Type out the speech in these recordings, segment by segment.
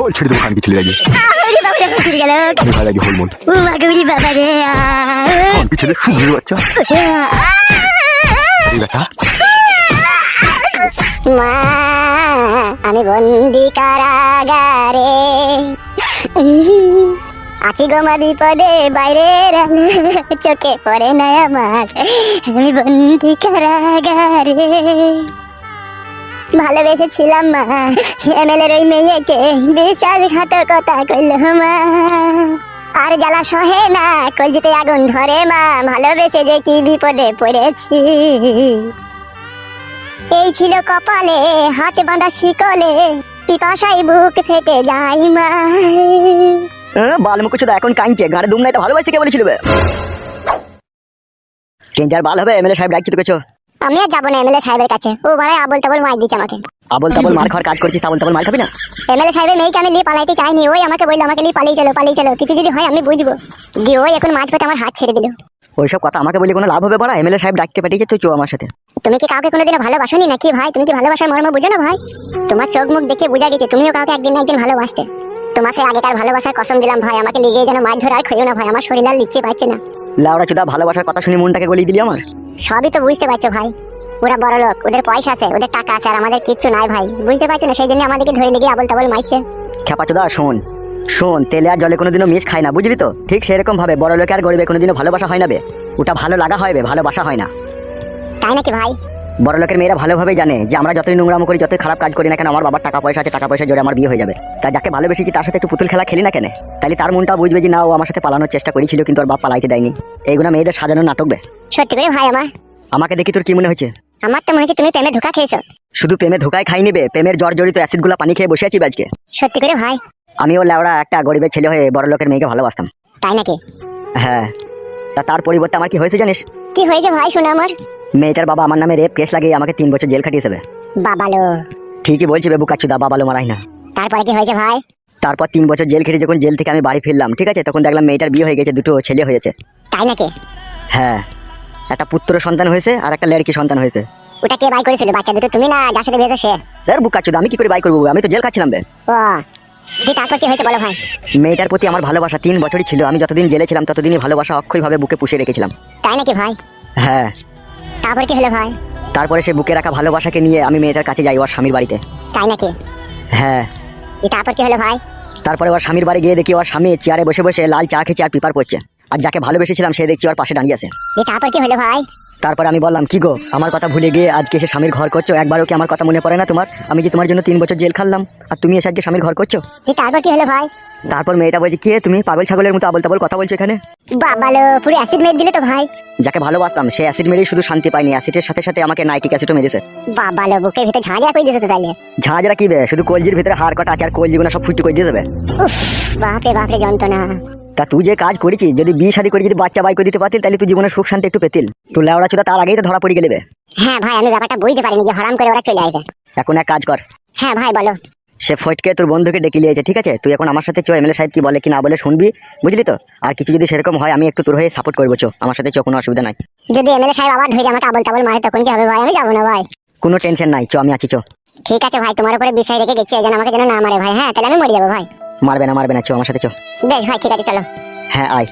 Whole ছেড়ে দেবো খানকি ছেলে লাগে ওরে বাবা রে চলে গেল আমি ভালো লাগে হোল ও মা গৌরী বাবা রে আ, খানকি ছেলে শুধু বাচ্চা মা আমি বন্দি কারাগারে। আছি গো মা বিপদে বাইরের আলো চোখে পড়ে না আমার। আমি বন্দি কারাগারে। ভালোবেসেছিলাম মা। এমএলএর ওই মেয়েকে বিশ্বাসঘাতকতা করল মা। আর জ্বালা সহে না, কলজিতে আগুন ধরে মা। ভালোবেসে যে কি বিপদে পড়েছি। এই ছিল কপালে, হাতে বাঁধা শিকলে পিপাসাই বুক ফেটে যাই মা। বালমুখ চোদা এখন কাঁদছে গাড়ি দুম নাই তো ভালোবাসতে কে বলেছিল বে? কেঞ্জার বাল হবে, এমএলএ সাহেব ডাকছি তোকে চো আমি আর যাব না এমএলএ সাহেবের কাছে। ও ভাড়ায় আবল তাবল মার দিচ্ছে আমাকে। আবল তাবল মার খাওয়ার কাজ করছিস আবল তাবল মার খাবি না? এমএলএ সাহেবের মেয়েকে আমি নিয়ে পালাইতে চাইনি ওই আমাকে বলল আমাকে নিয়ে পালিয়ে চলো পালিয়ে চলো। কিছু যদি হয় আমি বুঝব। দিয়ে ওই এখন মাঝ পথে আমার হাত ছেড়ে দিল। ওইসব কথা আমাকে বলে কোনো লাভ হবে বড়া এমএলএ সাহেব ডাকতে পাঠিয়েছে তুই চো আমার সাথে। তুমি কি কাউকে কোনোদিনও ভালোবাসোনি নাকি ভাই? তুমি কি ভালোবাসার মর্ম বুঝো না ভাই? তোমার চোখ মুখ দেখে বোঝা গেছে তুমিও কাউকে একদিন না একদিন ভালোবাসতে। সেই আগেকার ভালোবাসার কসম দিলাম ভাই। আমাকে লিগে যেন মাছ ধরে আর খেয়েও না ভাই। আমার শরীর আর লিখতে পারছে না। লাউড়া চুদা ভালোবাসার কথা শুনে মনটাকে গলিয়ে দিলি আমার? সবই তো বুঝতে পারছ ভাই। ওরা বড় লোক ওদের পয়সা আছে ওদের টাকা আছে আর আমাদের কিচ্ছু নাই ভাই। বুঝতে পারছ না সেই জন্য আমাদেরকে ধরে লেগে আবল তাবল মারছে। খেপা চুদা শোন। শোন তেলে আর জলে কোনোদিনও মিশ খায় না বুঝলি তো? ঠিক সেরকম ভাবে বড় লোকে আর গরিবে কোনোদিনও ভালোবাসা হয় না বে। ওটা ভালো লাগা হয় বে ভালোবাসা হয় না। তাই নাকি ভাই? বড় লোকের মেয়েরা ভালোভাবে জানে যে আমরা যতই নোংরামো করি যতই খারাপ কাজ করি না কেন আমার বাবার টাকা পয়সা আছে টাকা পয়সা জোরে আমার বিয়ে হয়ে যাবে। তা যাকে ভালোবেসেছি তার সাথে একটু পুতুল খেলা খেলি না কেন? তাহলে তার মনটা বুঝবে যে না ও আমার সাথে পালানোর চেষ্টা করেছিল কিন্তু ওর বাপ পালাইতে দেয়নি। এইগুলো মেয়েদের সাজানোর নাটক বে। সত্যি করে ভাই আমার? আমাকে দেখি তোর কি মনে হচ্ছে আমার তো মনে হচ্ছে তুমি প্রেমে ধোকা খেয়েছো। শুধু প্রেমে ধোকায় খাই নিবে প্রেমের জ্বর জড়িত অ্যাসিডগুলা পানি খেয়ে বসে আছি আজকে। সত্যি করে ভাই। আমিও লেওড়া একটা গরিবের ছেলে হয়ে বড় লোকের মেয়েকে ভালোবাসতাম। তাই নাকি? হ্যাঁ। তা তার পরিবর্তে আমার কি হয়েছে জানিস? কি হয়েছে ভাই শুনে আমার। মেয়েটার বাবা আমার নামে রেপ কেস লাগিয়ে আমাকে তিন বছর জেল খাটিয়ে দেবে বাবালো। ঠিকই বলছি বেবু কাচ্চুদা বাবালো মারাই না। তারপরে কি হয়েছে ভাই? তারপর তিন বছর জেল খেটে যখন জেল থেকে আমি বাড়ি ফিরলাম ঠিক আছে? তখন দেখলাম মেয়েটার বিয়ে হয়ে গেছে দুটো ছেলে হয়েছে। তাই নাকি? হ্যাঁ। একটা পুত্র সন্তান হয়েছে আর একটা লড়কি সন্তান হয়েছে। ওটা কে বাই করেছিল? বাচ্চা দুটো তুমি না যার সাথে বিয়ে সে? স্যার বুকাচ্ছুদা আমি কি করে বাই করব আমি তো জেল খাচ্ছিলাম বে। ও। জি তারপর কি হয়েছে বলো ভাই? মেয়েটার প্রতি আমার ভালোবাসা তিন বছরই ছিল আমি যতদিন জেলে ছিলাম ততদিনই ভালোবাসা অক্ষয়ভাবে বুকে পুষে রেখেছিলাম। তাই নাকি ভাই? হ্যাঁ। তারপর কি হলো ভাই? তারপরে সে বুকে রাখা ভালোবাসাকে নিয়ে আমি মেয়েটার কাছে যাই ওর স্বামীর বাড়িতে। তাই নাকি? হ্যাঁ। তারপর কি হলো ভাই? তারপরে ওর স্বামীর বাড়ি গিয়ে দেখি ওর স্বামী চেয়ারে বসে বসে লাল চা খেয়ে আর পিপার পড়ছে। আর যাকে ভালোবেসেছিলাম সে দেখছি ওর পাশে দাঁড়িয়ে আছে। তারপর কি হলো ভাই? তারপরে আমি বললাম কি গো আমার কথা ভুলে গিয়ে আজকে এসে স্বামীর ঘর করছ? একবারও কি আমার কথা মনে পড়ে না তোমার? আমি যে তোমার জন্য তিন বছর জেল খাল্লাম আর তুমি এসে আজকে স্বামীর ঘর করছ? তারপর কি হলো ভাই? তারপর মেয়েটা বলছে কে তুমি? পাগল ছাগলের মতো আবল তাবল কথা বলছো এখানে? বাবালো পুরো অ্যাসিড মেরে দিলে তো ভাই। যাকে ভালোবাসতাম সে অ্যাসিড মেরেই শুধু শান্তি অ্যাসিডের সাথে সাথে আমাকে নাইটিক অ্যাসিডও মেরেছে। বাবালো বুকের ভিতরে করে দিয়েছে তো তাইলে? ঝাঁঝরা কি বে? শুধু কলজির ভিতরে হাড় কটা আছে আর কলজিগুলো সব ফুটি করে দিয়ে দেবে বাপরে বাপরে যন্ত্রণা। তা তুই যে কাজ করেছিস যদি বিয়ে শাদী করে যদি বাচ্চা বাই করে দিতে পারতিল তাহলে তুই জীবনে সুখ শান্তি একটু পেতিল তুই লেওড়া চুদা তার আগেই তো ধরা পড়ে গেলে হ্যাঁ ভাই আমি ব্যাপারটা বুঝতে পারিনি যে হারাম করে ওরা চলে আসবে। এখন এক কাজ কর। হ্যাঁ ভাই বলো। সে ফটকে তোর বন্ধুকে ডেকে নিয়েছে ঠিক আছে? তুই এখন আমার সাথে চো এমএলএ সাহেব কি বলে কি না বলে শুনবি বুঝলি তো? আর কিছু যদি সেরকম হয় আমি একটু তোর হয়ে সাপোর্ট করব চো। আমার সাথে চো কোনো অসুবিধা নাই। যদি এমএলএ সাহেব আবার ধরে আমাকে আবল তাবল মারে তখন কি হবে ভাই? আমি যাব না ভাই। কোনো টেনশন নাই চো আমি আছি চো। ঠিক আছে ভাই তোমার উপরে বিষয় রেখে গেছি যেন আমাকে যেন না মারে ভাই হ্যাঁ? তাহলে আমি মরে যাব ভাই। মারবে না মারবে না চো আমার সাথে চো। বেশ ভাই ঠিক আছে চলো। হ্যাঁ আয়।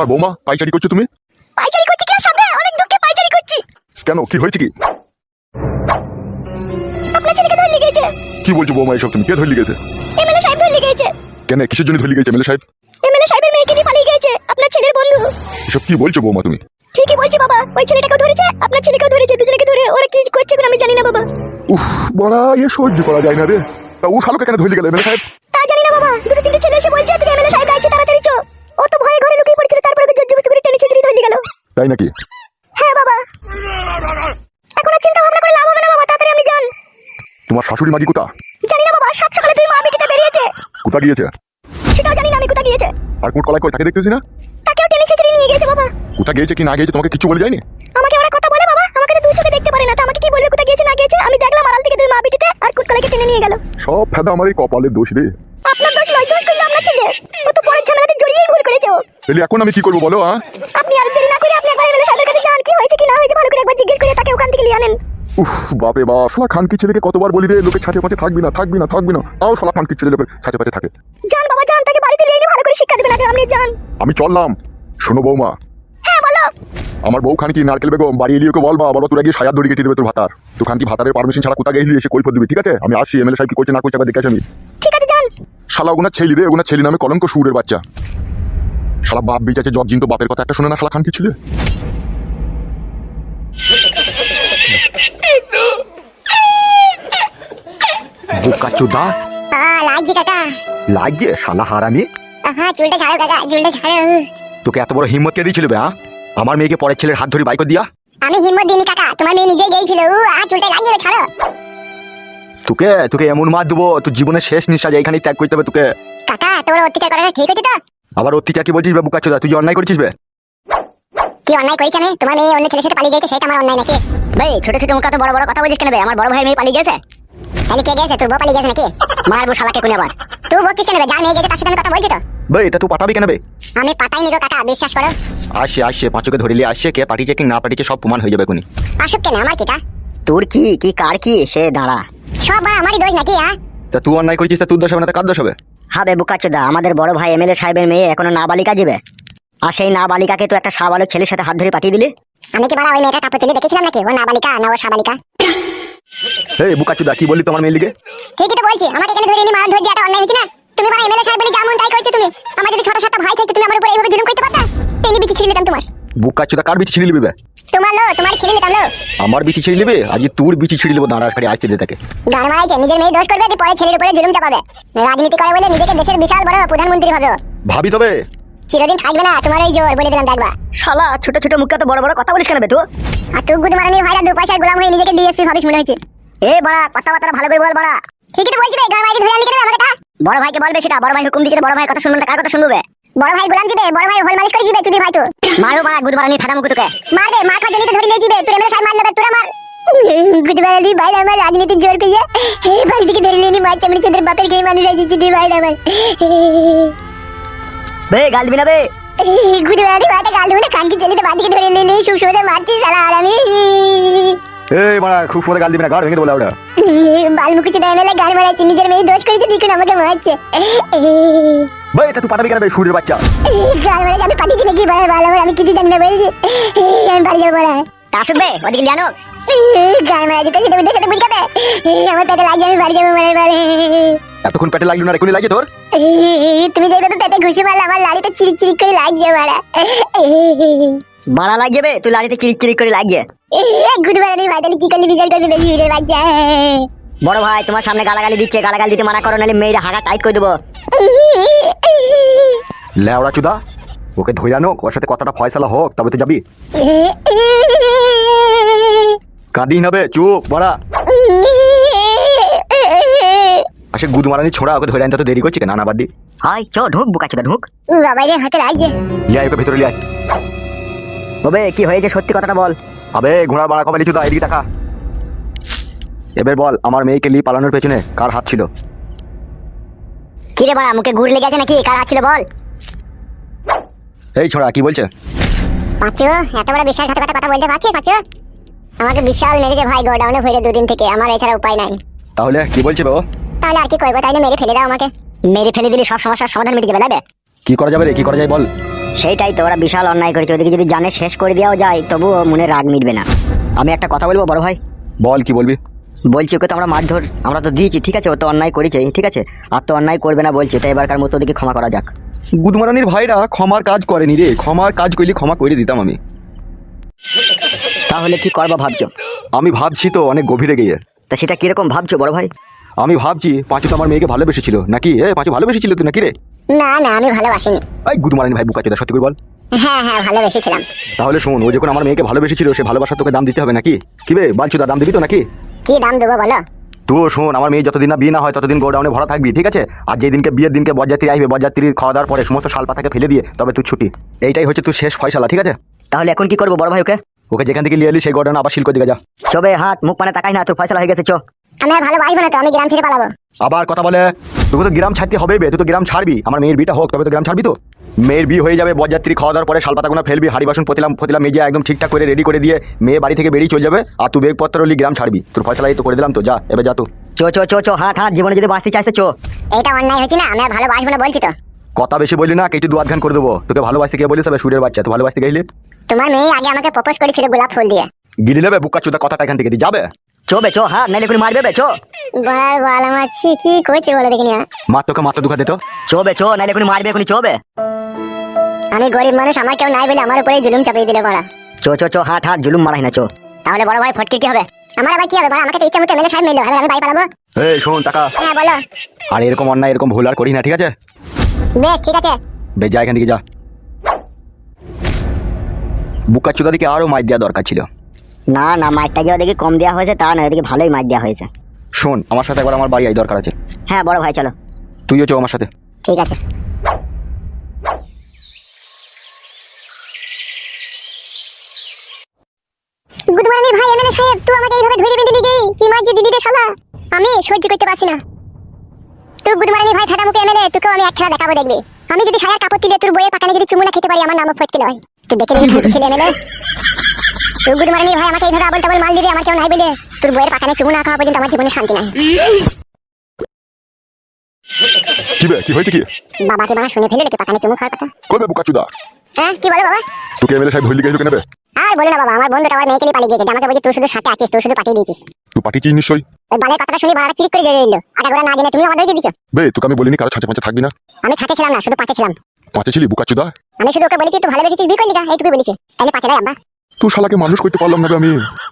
ব্যাপার বৌমা পাইচারি করছ তুমি? পাইচারি করছি কি সামনে? অনেক দুঃখে পাইচারি করছি। কেন? কি হয়েছে কি? আপনার ছেলেকে ধরে লেগেছে কি বলছো বৌমা এসব তুমি? কে ধরলি গেছে এমএলএ সাহেব ধরে লেগেছে কেন? কিসের জন্য ধরলি সাহেব? এমএলএ সাহেবের মেয়েকে নিয়ে পালিয়ে গেছে আপনার ছেলের বন্ধু। এসব কি বলছো বৌমা তুমি? ঠিকই বলছি বাবা। ওই ছেলেটাকেও ধরেছে আপনার ছেলেকেও ধরেছে। দুজনকে ধরে ওরা কি করছে আমি জানি না বাবা। উফ বড়া এ সহ্য করা যায় না রে। তা ও শালোকে কেন গেলে মেলে সাহেব? তা জানি না বাবা। দুটো তিনটে ছেলে এসে বলছে তুমি এমএলএ সাহেব ডাকছে তাড়াতাড়ি চো। ও তো ভয়ে ঘরে লুকিয়ে পড়েছিল তারপরে তো জোর করে টেনে ছেড়ে ধরে গেল। তাই নাকি? হ্যাঁ বাবা। এখন আর চিন্তা ভাবনা করে লাভ হবে না বাবা তাড়াতাড়ি আপনি যান। তোমার শাশুড়ি মাগি কোথা জানি না বাবা সাত সকালে তুই মা মিটিতে বেরিয়েছে। কোথা গিয়েছে? সেটাও জানি না আমি কোথায় গিয়েছে। আর কোট কলাই কই তাকে দেখতেছি না? তাকেও টেনে ছেড়ে নিয়ে গেছে বাবা। কোথা গিয়েছে কি না গিয়েছে তোমাকে কিছু বলে যায়নি? আমাকে ওরা কথা বলে বাবা। আমাকে তো দু চোখে দেখতে পারে না তো আমাকে কি বলবে কোথায় গিয়েছে না গিয়েছে? আমি দেখলাম আড়াল থেকে দুই মা বিটিতে আর কুটকলাকে টেনে নিয়ে গেল। সব ফেদা আমার এই কপালের দোষ রে। আপনার দোষ দোষ করলে আপনার ছেলে। ও তো পরের ঝামেলাতে জড়িয়েই ভুল করেছে তাহলে এখন আমি কি করব বলো হ্যাঁ আপনি আর দেরি না করে আপনি একবার এমএলএ সাহেবের কাছে যান। কি হয়েছে কি না হয়েছে ভালো করে একবার জিজ্ঞেস করে তাকে ওখান থেকে নিয়ে আনেন। উফ বাপে বাপ শালা খানকি ছেলেকে কতবার বলি রে লোকে ছাঁচে পাঁচে থাকবি না থাকবি না থাকবি না। তাও শালা খানকি ছেলে লোকের ছাঁচে পাঁচে থাকে। যান বাবা যান তাকে বাড়িতে নিয়ে ভালো করে শিক্ষা দেবেন আগে আপনি যান। আমি চললাম। শোনো বৌমা। হ্যাঁ বলো। আমার বউ খানকি নারকেল বেগম বাড়ি এলিয়ে ওকে বলবা বলো তোরা গিয়ে সায়ার দড়ি কেটে দেবে তোর ভাতার। তো খানকি ভাতারের পারমিশন ছাড়া কোথায় গেলি এসে কৈফত দিবি ঠিক আছে? আমি আসছি এমএলএ সাহেব কি করছে না করছে দেখে আসি আমি ঠিক আছে যান। শালা ওগুনা ছেলি রে ওগুনা ছেলি নামে কলঙ্ক সুরের বাচ্চা। শালা বাপ বেঁচেছে জব জিন তো বাপের কথা একটা শুনে না শালা খানকি ছিলে বোকা চোদা। হ্যাঁ লাগছে কাকা। শালা হারামি। হ্যাঁ চুলটা ছাড়ো কাকা চুলটা ছাড়ো তোকে এত বড় হিম্মত কে দিয়েছিল বে আমার মেয়েকে পরের ছেলের হাত ধরে বাইক দিয়া? আমি হিম্মত দিইনি কাকা তোমার মেয়ে নিজেই গিয়েছিল আর চুলটা লাগিয়ে ছাড়ো তোকে তোকে এমন মার দেবো তোর জীবনের শেষ নিঃশ্বাস এইখানেই ত্যাগ করতে হবে তোকে। কাকা তোমার অত্যাচার করাটা ঠিক হচ্ছে তো? আবার অত্যাচার কি বলছিস বে বোকা চোদা তুই অন্যায় করছিস বে? কি অন্যায় করেছি আমি? তোমার মেয়ে অন্য ছেলের সাথে পালিয়ে গেছে সেটা আমার অন্যায় নাকি? ভাই ছোট ছোট মুখা তো বড় বড় কথা বলিস কেন বে? আমার বড় ভাই মেয়ে পালিয়ে গেছে তাহলে কে গেছে তোর বউ পালিয়ে গেছে নাকি? মারবো শালাকে কোনে আবার। তুই বলছিস কেন বে? যার মেয়ে গেছে তার সাথে আমি কথা বলছি তো। বে এটা তুই পাঠাবি কেন বে? আমি পাঠাইনি গো কাকা বিশ্বাস করো। আসছে আসছে পাঁচকে ধরিলে আসছে কে পাঠিয়েছে কি না পাঠিয়েছে সব প্রমাণ হয়ে যাবে কোনি আসুক কেন? আমার কিটা তোর কি কি কার কি? সে দাঁড়া। সব বড় আমারই দোষ নাকি হ্যাঁ তা তুই অন্যায় করেছিস তা তোর দোষ হবে না তা কার দোষ হবে? হবে বুকাচোদা আমাদের বড় ভাই এমএলএ সাহেবের মেয়ে এখনও নাবালিকা যাবে আর সেই নাবালিকাকে তুই একটা সাবালক ছেলের সাথে হাত ধরে পাঠিয়ে দিলি? আমি কি বড় ওই মেয়েটার কাপড় তুলে দেখেছিলাম নাকি? ও নাবালিকা না ও সাবালিকা। এই বোকা কি বললি তোমার মেয়ের লিগে? ঠিকই তো বলছি আমাকে এখানে ধরে এনে মার ধরে দেওয়াটা অন্যায় হচ্ছে না? তুমি বড় এমএলএ সাহেব বলে যেমন তাই করছ তুমি আমার যদি ছোট ছোট ভাই থাকতো তুমি আমার উপর এইভাবে জুলুম করতে পারতা? তেনি বিচি ছিঁড়ে নিতাম তোমার। বোকা কার বিচি ছিঁড়ে নিবি বে? তোমার লো তোমার ছিঁড়ে নিতাম লো। আমার বিচি ছিঁড়ে নিবি? আজ তোর বিচি ছিঁড়ে নেব দাঁড়া খালি আসতে দে তাকে গান মারাইছে নিজের মেয়ে দোষ করবে পরে ছেলের উপরে জুলুম চাপাবে। রাজনীতি করে বলে নিজেকে দেশের বিশাল বড় প্রধানমন্ত্রী হবে ভাবি তবে। চিরদিন থাকবে না তোমার এই জোর বলে দিলাম দেখবা। শালা ছোট ছোট মুখে তো বড় বড় কথা বলিস কেন বে তুই? আর তুই মারানির ভাইরা দু পয়সার গোলাম হয়ে নিজেকে ডিএসপি ভাবিস মনে হচ্ছে। এ বড়া কথাবার্তা ভালো করে বল বড়া। ঠিকই তো বলছি বে গান মারাইতে ধরে আনলি কেন আমাকে বড় ভাইকে বলবে সেটা বড় ভাই হুকুম দিচ্ছে বড় ভাইয়ের কথা শুনবে না কার কথা শুনব বে? বড় ভাই গোলাম দিবে বড় ভাই হোল মালিশ করে দিবে চুদি ভাই তো। মারো বড়া গুদ মারানি ফাটা মুখ তোকে মারবে মার খাওয়া জনিতে ধরে লিয়ে দিবে তোর এমএলএ সাহেব মার নেবে তোরা মার। গুদবাড়ি ভাই আমার রাজনীতির জোর পেয়ে এই বাড়ি থেকে ধরে লিয়ে নি মার চামড়ি চোদ্দের বাপের খেয়ে মানুষ রাখছি দি ভাই আমার। বে গাল দিবি না বে। গুদবাড়ি ভাইটা গাল ধরে কানকি চলিতে বাদিকে ধরে লিয়ে নিয়ে সুসুরে মারছি সালা আর আমি এই মারা খুব সময় গাল দিবি না গাড় ভেঙে বলে ওটা বালমুকুচি এমএলএ গান মারাচ্ছে নিজের মেয়ে দোষ করেছে দেখুন আমাকে মারছে ভাই এটা তুই পাঠাবি কেন বে সুরের বাচ্চা? আমি পাঠিয়েছি নাকি ভালো আমি কিছু জানি না বলছি। আমি বাড়ি যাব বলা আসুক বে ওদিকে লিয়ানো গান মারা দিতে সেটা ওদের সাথে বুঝাবে আমার পেটে লাগছে আমি বাড়ি যাব বাড়ি এতক্ষণ পেটে লাগল না রেখুনি লাগে তোর? তুমি যেভাবে পেটে ঘুষি মারলে আমার লাড়িতে চিরিক চিরিক করে লাগছে মারা বাড়া লাগিয়ে বে তুই লাড়িতে চিরিক চিরিক করে লাগিয়ে গুড বাড়ি ভাইটালি কি করলি বিচার করবি বেশি বাচ্চা বড় ভাই তোমার সামনে গালাগালি দিচ্ছে গালাগালি দিতে মানা করো নাহলে মেয়েরা হাগা টাইট করে দেবো। লেওড়া চুদা ওকে ধরে আনো ওর সাথে কথাটা ফয়সালা হোক তবে তো যাবি। কাঁদি হবে চুপ বড়া। আসে গুদ মারানি ছোড়া ওকে ধরে আনতে তো দেরি করছে কেন না বাদ দি। হাই চ ঢুক বুকা চোদা ঢুক। বাবাই রে হাতে লাগছে লিয়াই ওকে ভেতরে লিয়াই তবে কি হয়েছে সত্যি কথাটা বল। আবে ঘোড়া বাড়া কবে লিচু দা এদিকে টাকা এবার বল আমার মেয়েকে লি পালানোর পেছনে কার হাত ছিল? কিরে বাড়া মুখে ঘুর লেগে আছে নাকি? কার আছিল বল? এই ছোড়া কি বলছে? পাচ্ছ এত বড় বিশ্বাসঘাতকতা কথা বলতে পারছিস পাচ্ছ আমাকে বিশাল মেরেছে ভাই গোডাউনে ভরে দুদিন থেকে আমার এছাড়া উপায় নাই। তাহলে কি বলছে বে ও তাহলে আর কি করব তাহলে মেরে ফেলে দাও আমাকে। মেরে ফেলে দিলে সব সমস্যার সমাধান মিটে যাবে লাগবে কি করা যাবে রে কি করা যায় বল? সেইটাই তো ওরা বিশাল অন্যায় করেছে ওদিকে যদি জানে শেষ করে দেওয়াও যায় তবুও মনে রাগ মিটবে না। আমি একটা কথা বলব বড় ভাই? বল কি বলবি? বলছি ওকে তো আমরা মারধর আমরা তো দিয়েছি ঠিক আছে? ও তো অন্যায় করেছে ঠিক আছে? আর তো অন্যায় করবে না বলছে তো এবারকার মতো ওদিকে ক্ষমা করা যাক। গুদমারানির ভাইরা ক্ষমার কাজ করেনি রে ক্ষমার কাজ করলে ক্ষমা করে দিতাম আমি। তাহলে কি করবা ভাবছ? আমি ভাবছি তো অনেক গভীরে গিয়ে। তা সেটা কীরকম ভাবছ বড় ভাই? আমি ভাবছি পাঁচু তো আমার মেয়েকে ভালোবেসেছিল নাকি? এ পাঁচু ভালোবেসেছিল তুই নাকি রে? না না আমি ভালোবাসিনি। এই গুদমারানি ভাই বুকা চোদা সত্যি করে বল। হ্যাঁ হ্যাঁ ভালোবেসেছিলাম। তাহলে শোন ও যখন আমার মেয়েকে ভালোবেসেছিল সে ভালোবাসার তোকে দাম দিতে হবে নাকি? কি বে বালচুদা দাম দিবি তো নাকি? কি দাম দেবো বলো? তুই শোন আমার মেয়ে যতদিন না বিয়ে না হয় ততদিন গোডাউনে ভরা থাকবি ঠিক আছে? আর যেদিনকে বিয়ের দিনকে বরযাত্রী আসবে বরযাত্রীর খাওয়া দাওয়ার পরে সমস্ত শাল পাতাকে ফেলে দিয়ে তবে তুই ছুটি। এইটাই হচ্ছে তুই শেষ ফয়সালা ঠিক আছে? তাহলে এখন কি করব বড় ভাই ওকে? ওকে যেখান থেকে নিয়ে এলি সেই গোডাউন আবার শিল্ক দিকে যা। চবে হাট মুখ পানে তাকাই না তোর ফয়সালা হয়ে গেছে চো। আমি ভালো বাসবো না তো আমি গ্রাম ছেড়ে পালাবো। আবার কথা বলে তোকে তো গ্রাম ছাড়তে হবে বে তুই তো গ্রাম ছাড়বি আমার মেয়ের বিটা হোক তবে তো গ্রাম ছাড়বি তো? মেয়ের বিয়ে হয়ে যাবে বরযাত্রী খাওয়া দাওয়ার পরে শালপাতাগুলো ফেলবি হাড়ি বাসন পতিলাম পতিলাম মেজে একদম ঠিকঠাক করে রেডি করে দিয়ে মেয়ে বাড়ি থেকে বেরিয়ে চলে যাবে আর তুই বেগপত্র হলি গ্রাম ছাড়বি। তোর ফয়সালা এই তো করে দিলাম তো যা এবার যা তো। চো চো চো চো হাট হাট জীবনে যদি বাঁচতে চাইছে চো। এইটা অন্যায় হচ্ছে না আমি আর ভালো বাসবো না বলছি তো। কথা বেশি বললি না কিছু দু আধখান করে দেবো। তোকে ভালোবাসতে কে বলিস তবে সুরের বাচ্চা তুই ভালোবাসতে গেলি? তোমার মেয়ে আগে আমাকে প্রপোজ করেছিল গোলাপ ফুল দিয়ে। গিলি নেবে বুকা চুদা কথাটা এখান থেকে দিয়ে যাবে? চো বে চো হাট নাইলে কোনো মারবে বে চো। বলার বল আমার কি করছে বলো দেখিনি। মা তোকে মাথা দুখা দিত চো বে চো নাইলে কোনো মারবে কোনো চো বে। আমি গরিব মানুষ আমার কেউ নাই বলে আমার উপরে জুলুম চাপিয়ে দিলে বড়া। চো চো চো হাট হাট জুলুম মারাই না চো। তাহলে বড় ভাই ফটকে কি হবে? আমার আবার কি হবে বড়? আমাকে তো ইচ্ছা মতো এমএলএ সাহেব মিললো। আমি বাড়ি পালাবো? এই শোন টাকা। হ্যাঁ বলো। আর এরকম অন্যায় এরকম ভুল আর করি না ঠিক আছে? বেশ ঠিক আছে। বেশ যা এখান থেকে যা। বুকা চুদা দিকে আরও মাইর দেওয়া দরকার ছিল। না না মাইকটা যে ওদিকে কম দেওয়া হয়েছে তা না ওদিকে ভালোই মাইক দেওয়া হয়েছে। শোন আমার সাথে একবার আমার বাড়ি আই দরকার আছে। হ্যাঁ বড় ভাই চলো। তুইও চো আমার সাথে। ঠিক আছে গুড মর্নিং ভাই এমএলএ সাহেব তুই আমাকে এইভাবে ধরে কি মারজি দিলি রে শালা? আমি সহ্য করতে পারছি না। ভাই ফাটা মুখে এমএলএ তোকে আমি এক খেলা দেখাবো দেখবি। আমি যদি কাপড় তুলে তোর বইয়ের পাকানে যদি চুমুনা খেতে পারি আমার নামও ফটকে নয় তুই দেখে নিবি ছেলে এমএলএ? ভাই আমাকে এইভাবে আবল তাবল মাল দিবি আমার কেউ নাই বলে তোর বইয়ের পাকানে চুমুনা খাওয়া পর্যন্ত আমার জীবনে শান্তি নাই। কি বে কি হয়েছে কি? বাবাকে বাবা শুনে ফেলে পাকানে চুমু খাওয়ার কথা। কবে হ্যাঁ কি বলো বাবা? তোকে এমএলএ সাহেব ধরলি গেছিল কেন বে আর বলো না বাবা আমার বন্ধুটা আমার মেয়েকে পালিয়ে গেছে আমাকে বলছে তুই শুধু সাথে আছিস তুই শুধু পাঠিয়ে দিয়েছিস। তুই পাঠিয়েছিস নিশ্চয়ই? ওই বালের কথাটা শুনে বাড়া চিরিক করে জেগে দিল আগে করে না জেনে তুমি আমাদের দিছো। বে তোকে আমি বলিনি কারও ছাঁচে পাঁচে থাকবি না। আমি থাকে ছিলাম না শুধু পাঁচে ছিলাম। পাঁচে ছিলি বুকা আমি শুধু ওকে বলেছি তুই ভালোবেসেছিস বিয়ে করলি না এইটুকু বলেছি। তাহলে পাঁচে আব্বা? তুই শালাকে মানুষ করতে পারলাম না আমি।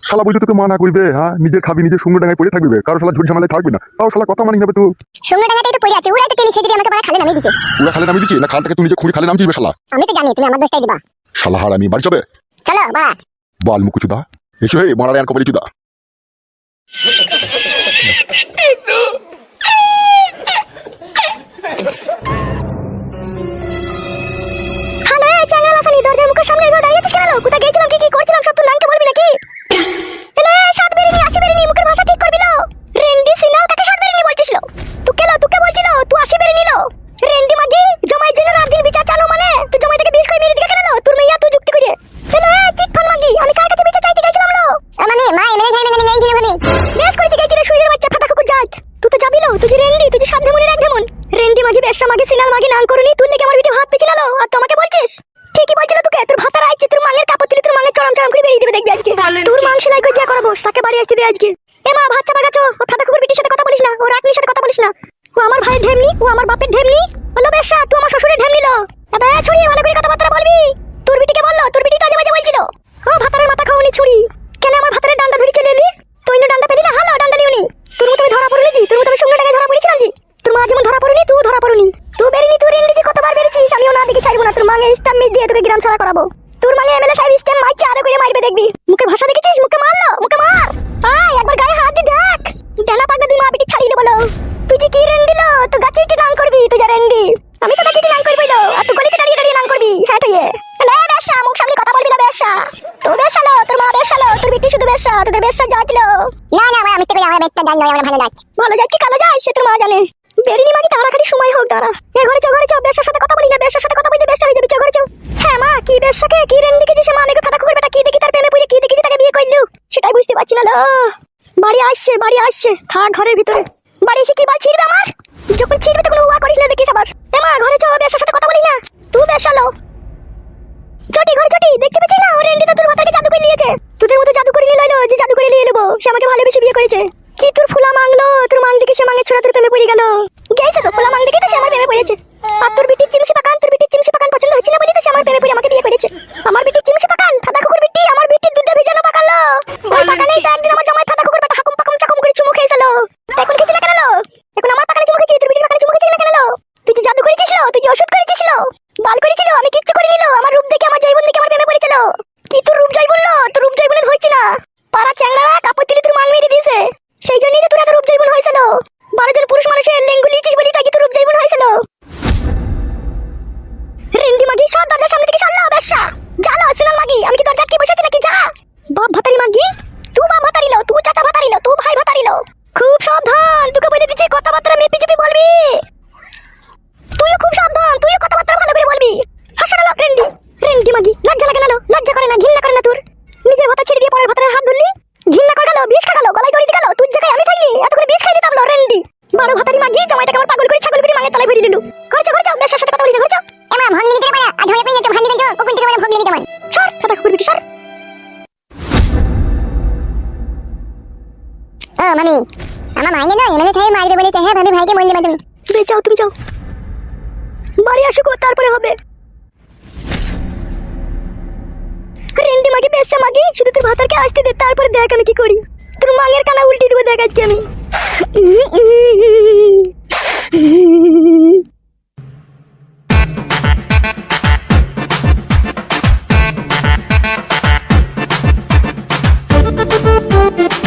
শালা বলতে তোকে মানা করবে হ্যাঁ? নিজে খাবি নিজে সঙ্গে ডাঙায় পড়ে থাকবি কারও শালা ঝুট ঝামেলায় থাকবি না। তাও শালা কথা মানি যাবে তুই সঙ্গে ডাঙাতেই তো পড়ে আছে উড়াই তো টেনে ছেড়ে দিয়ে আমাকে বাড়া খালে নামিয়ে দিচ্ছে। পুরা খালে নামি দিচ্ছি? না খাল থেকে খুঁড়ি খালে নামছিস শালা? আমি তো জানি তুমি আমার দোষটাই দিবা। শালা হার আমি বাড়ি যাবে চলো বাড়া। বাল মুকু চুদা এসো হে মারার আর কবলি চুদা। সামনে দাঁড়িয়ে কোথায় গেছিলাম কি কি করছিলাম? সব তো নাকি বলবি নাকি? সাত বেরিনি আছে বেরিনি ঢেমনি? ও আমার বাপের ঢেমনি? হলো বেশা তুই আমার শ্বশুরের ঢেমনি লো। এবে ছড়িয়ে ভালো করে কথাবার্তা বলবি তোর বিটিকে বলল তোর বিটি তো আজে বাজে বলছিল ও ভাতারের মাথা খাওনি ছুরি কেন আমার ভাতারের ডান্ডা ধরে চলে এলি তুই না ডান্ডা পেলি না হালো ডান্ডা লিওনি তোর মতো আমি ধরা পড়লি জি তোর মতো আমি সঙ্গে টাকায় ধরা পড়েছিলাম জি তোর মা যেমন ধরা পড়ুনি তুই ধরা পড়ুনি তুই বেরিনি তুই রেন্ডিজি কতবার বেরিয়েছিস আমিও না দেখে ছাড়বো না তোর মাঙে স্টাম্প দিয়ে তোকে গ্রাম ছাড়া করাবো তোর মাঙে এমএলএ সাহেব স্টাম্প মারছে আরও করে মারবে দেখবি মুখে ভাষা দেখেছিস মুখে মারলো মুখে মার আয় একবার গায়ে হাত দিয়ে দেখ ডানা পাকনা দুই মা বিটি ছাড়িলে বলো তুই যে কি রেন্ডি লো তো গাছে ইটে নাং করবি তুই যা রেন্ডি আমি তো ইটে নাং করবি লো আর তুই গলিতে দাঁড়িয়ে দাঁড়িয়ে নাং করবি। হ্যাঁ তুই লে বেশা মুখ সামনে কথা বলবি না বেশা তোর মা বেশালো তোর বিটি শুধু বেশা তোদের বেশা না না আমি তো আমার বেটটা জানি আমার ভালো লাগে ভালো যায় কি কালো যায় সে তোর মা জানে। বেরিনি মাগি তাড়াতাড়ি সময় হোক দাঁড়া। এ ঘরে চো ঘরে চো বেশার সাথে কথা বলি না বেশার সাথে কথা বললে বেশা হয়ে যাবে চো ঘরে চো। হ্যাঁ মা কি বেশাকে কি রেন্ডি কে সে মানে ফাটা কুকুর বেটা কি দেখি তার প্রেমে পড়ে কি দেখি তাকে বিয়ে করলু সেটাই বুঝতে পারছি না লো। বাড়ি আসছে বাড়ি আসছে। থাক ঘরের ভিতরে। বাড়ি এসে কি বাল ছিড়বে আমার? যখন ছিড়বে তখন উয়া করিস না দেখিস আবার এ মা ঘরে চো বেশার সাথে কথা বলি না তুই বেশালো চটি ঘরে চটি দেখতে পেছিস না ও রেন্ডি তো তোর মাথাকে জাদু করে নিয়েছে তোদের মতো জাদু করে নিয়ে লইলো যে জাদু করে নিয়ে নেব সে আমাকে ভালোবেসে বিয়ে করেছে? কি তোর ফুলা মাংলো? তোর মাং দেখে সে মাঙের ছোড়া তোর প্রেমে পড়ে গেল। বাড়ি আসুক তারপরে হবে। রেন্ডি মাগি বেশ মাগি, শুধু তোর ভাতারকে আসতে দে, তারপরে দেখ আমি কি করি। তোর মাঙের কানা উল্টে দেবো, দেখ আজকে আমি। Thank you.